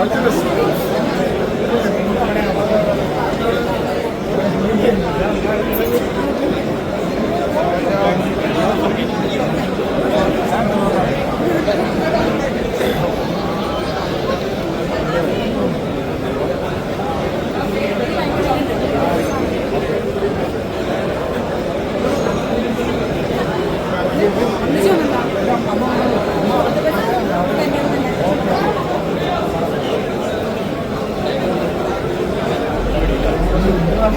Acı mısın?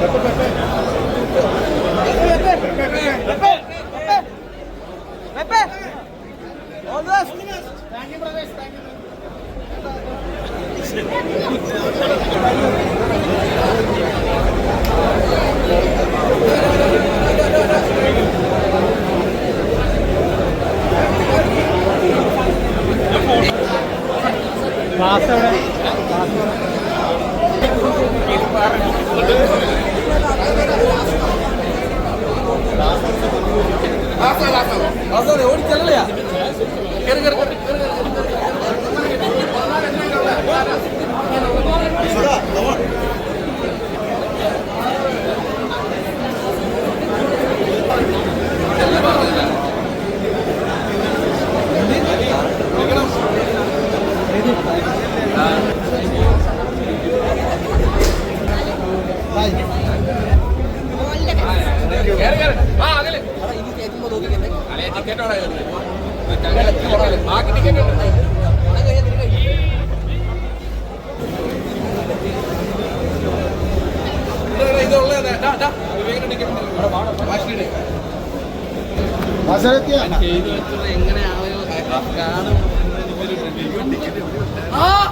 Class എവിടെ class എവിടെ Bye. എങ്ങനെ ആളുകൾ കാണും ആ